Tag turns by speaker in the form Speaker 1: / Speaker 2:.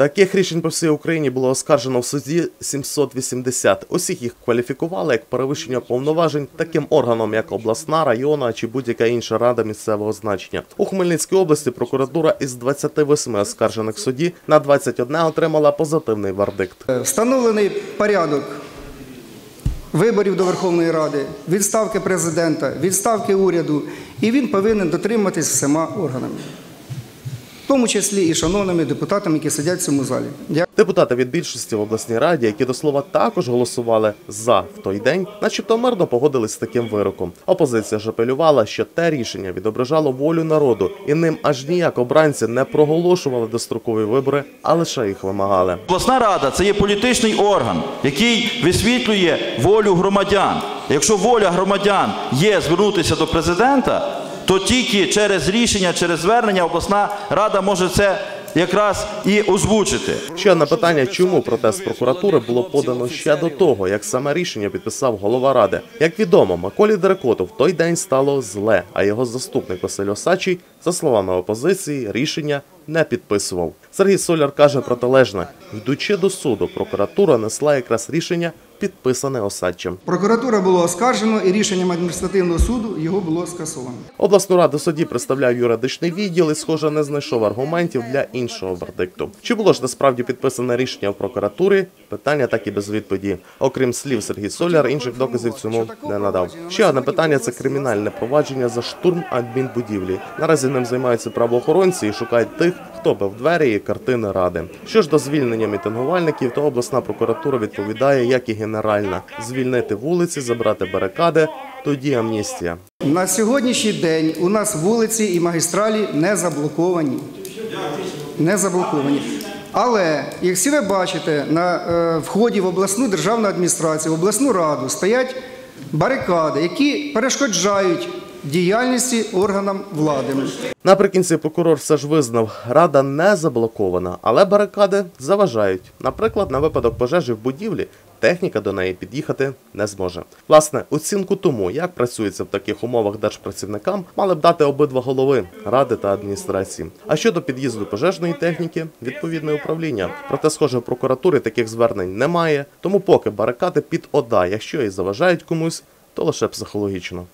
Speaker 1: Таких рішень по всій Україні було оскаржено в суді 780. Усіх їх кваліфікували як перевищення повноважень таким органом, як обласна, районна чи будь-яка інша рада місцевого значення. У Хмельницькій області прокуратура із 28 оскаржених суді на 21 отримала позитивний вердикт.
Speaker 2: Встановлений порядок виборів до Верховної Ради, відставки президента, відставки уряду, і він повинен дотриматись всіма органами, тому числі і шановними депутатами, які сидять в цьому залі. Дякую.
Speaker 1: Депутати від більшості в обласній раді, які до слова також голосували за в той день, начебто мирно погодились з таким вироком. Опозиція ж апелювала, що те рішення відображало волю народу, і ним аж ніяк обранці не проголошували дострокові вибори, а лише їх вимагали.
Speaker 3: Обласна рада це є політичний орган, який висвітлює волю громадян. Якщо воля громадян є звернутися до президента, то тільки через рішення, через звернення обласна рада може це якраз і озвучити.
Speaker 1: Ще одне питання, чому протест прокуратури було подано ще до того, як саме рішення підписав голова ради. Як відомо, Миколі Дерекоту в той день стало зле, а його заступник Василь Осачий, за словами опозиції, рішення не підписував. Сергій Соляр каже протилежне: йдучи до суду, прокуратура несла якраз рішення, підписане Осадчим.
Speaker 2: Прокуратура було оскаржено і рішенням адміністративного суду його було скасовано.
Speaker 1: Обласну раду судді представляв юридичний відділ і, схоже, не знайшов аргументів для іншого вердикту. Чи було ж насправді підписане рішення в прокуратурі? Питання так і без відповіді. Окрім слів Сергій Соляр, інших доказів цьому не надав. Ще одне питання це кримінальне провадження за штурм адмінбудівлі. Наразі ним займаються правоохоронці і шукають тих, хто бив двері і картини ради. Що ж до звільнення мітингувальників, то обласна прокуратура відповідає, як і генеральна: звільнити вулиці, забрати барикади. Тоді амністія.
Speaker 2: На сьогоднішній день у нас вулиці і магістралі не заблоковані. Не заблоковані. Але, якщо ви бачите, на е, вході в обласну державну адміністрацію, в обласну раду стоять барикади, які перешкоджають діяльності органам влади.
Speaker 1: Наприкінці прокурор все ж визнав, рада не заблокована, але барикади заважають. Наприклад, на випадок пожежі в будівлі техніка до неї під'їхати не зможе. Власне, оцінку тому, як працюється в таких умовах держпрацівникам, мали б дати обидва голови ради та адміністрації. А щодо під'їзду пожежної техніки, відповідне управління. Проте, схоже, в прокуратурі таких звернень немає. Тому поки барикади під ОДА, якщо і заважають комусь, то лише психологічно.